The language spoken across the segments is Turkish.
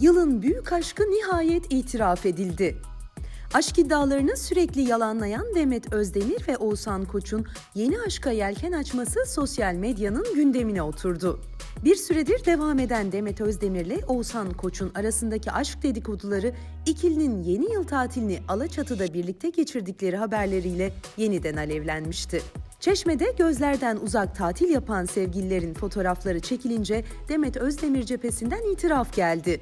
Yılın büyük aşkı nihayet itiraf edildi. Aşk iddialarını sürekli yalanlayan Demet Özdemir ve Oğuzhan Koç'un yeni aşka yelken açması sosyal medyanın gündemine oturdu. Bir süredir devam eden Demet Özdemir ile Oğuzhan Koç'un arasındaki aşk dedikoduları ikilinin yeni yıl tatilini Alaçatı'da birlikte geçirdikleri haberleriyle yeniden alevlenmişti. Çeşme'de gözlerden uzak tatil yapan sevgililerin fotoğrafları çekilince Demet Özdemir cephesinden itiraf geldi.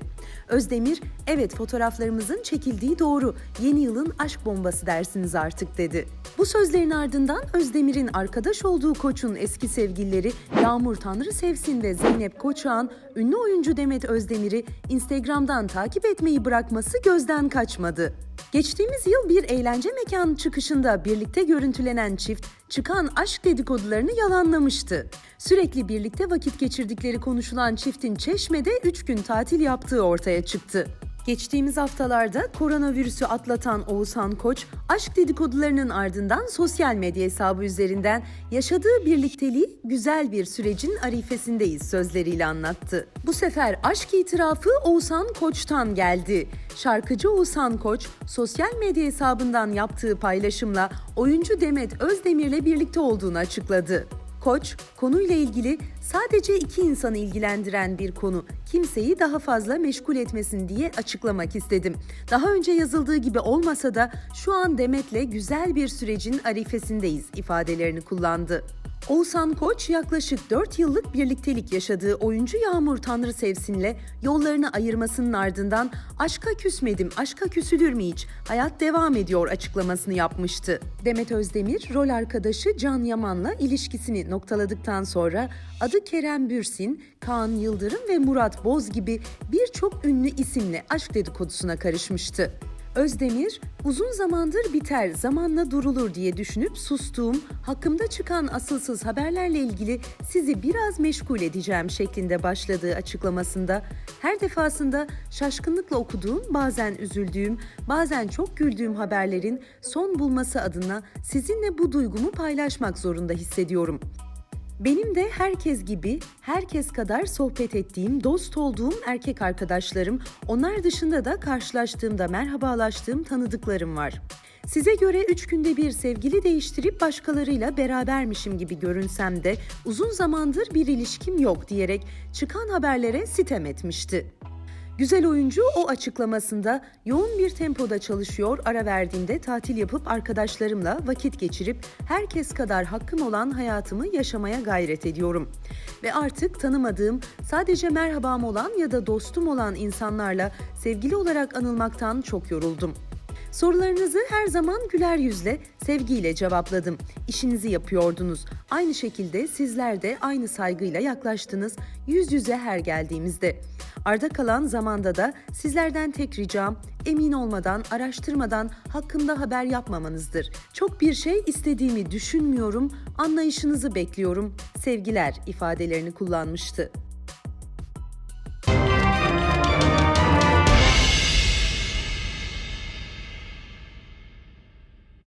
Özdemir, evet fotoğraflarımızın çekildiği doğru, yeni yılın aşk bombası dersiniz artık dedi. Bu sözlerin ardından Özdemir'in arkadaş olduğu Koç'un eski sevgilileri Yağmur Tanrı Sevsin ve Zeynep Koçak'ın ünlü oyuncu Demet Özdemir'i Instagram'dan takip etmeyi bırakması gözden kaçmadı. Geçtiğimiz yıl bir eğlence mekanı çıkışında birlikte görüntülenen çift çıkan aşk dedikodularını yalanlamıştı. Sürekli birlikte vakit geçirdikleri konuşulan çiftin Çeşme'de 3 gün tatil yaptığı ortaya çıktı. Geçtiğimiz haftalarda koronavirüsü atlatan Oğuzhan Koç, aşk dedikodularının ardından sosyal medya hesabı üzerinden yaşadığı birlikteliği güzel bir sürecin arifesindeyiz sözleriyle anlattı. Bu sefer aşk itirafı Oğuzhan Koç'tan geldi. Şarkıcı Oğuzhan Koç, sosyal medya hesabından yaptığı paylaşımla oyuncu Demet Özdemir'le birlikte olduğunu açıkladı. Koç, konuyla ilgili sadece iki insanı ilgilendiren bir konu, kimseyi daha fazla meşgul etmesin diye açıklamak istedim. Daha önce yazıldığı gibi olmasa da şu an Demet'le güzel bir sürecin arifesindeyiz ifadelerini kullandı. Oğuzhan Koç yaklaşık 4 yıllık birliktelik yaşadığı oyuncu Yağmur Tanrı Sevsin'le yollarını ayırmasının ardından aşka küsmedim, aşka küsülür mü hiç, hayat devam ediyor açıklamasını yapmıştı. Demet Özdemir, rol arkadaşı Can Yaman'la ilişkisini noktaladıktan sonra adı Kerem Bürsin, Kaan Yıldırım ve Murat Boz gibi birçok ünlü isimle aşk dedikodusuna karışmıştı. Özdemir, uzun zamandır biter, zamanla durulur diye düşünüp sustuğum, hakkımda çıkan asılsız haberlerle ilgili sizi biraz meşgul edeceğim şeklinde başladığı açıklamasında her defasında şaşkınlıkla okuduğum, bazen üzüldüğüm, bazen çok güldüğüm haberlerin son bulması adına sizinle bu duygumu paylaşmak zorunda hissediyorum. Benim de herkes gibi, herkes kadar sohbet ettiğim, dost olduğum erkek arkadaşlarım, onlar dışında da karşılaştığımda merhabalaştığım tanıdıklarım var. Size göre üç günde bir sevgili değiştirip başkalarıyla berabermişim gibi görünsem de uzun zamandır bir ilişkim yok diyerek çıkan haberlere sitem etmişti. Güzel oyuncu o açıklamasında yoğun bir tempoda çalışıyor, ara verdiğimde tatil yapıp arkadaşlarımla vakit geçirip herkes kadar hakkım olan hayatımı yaşamaya gayret ediyorum. Ve artık tanımadığım, sadece merhabam olan ya da dostum olan insanlarla sevgili olarak anılmaktan çok yoruldum. Sorularınızı her zaman güler yüzle, sevgiyle cevapladım. İşinizi yapıyordunuz. Aynı şekilde sizler de aynı saygıyla yaklaştınız yüz yüze her geldiğimizde. Arda kalan zamanda da sizlerden tek ricam emin olmadan, araştırmadan hakkında haber yapmamanızdır. Çok bir şey istediğimi düşünmüyorum, anlayışınızı bekliyorum. Sevgiler ifadelerini kullanmıştı.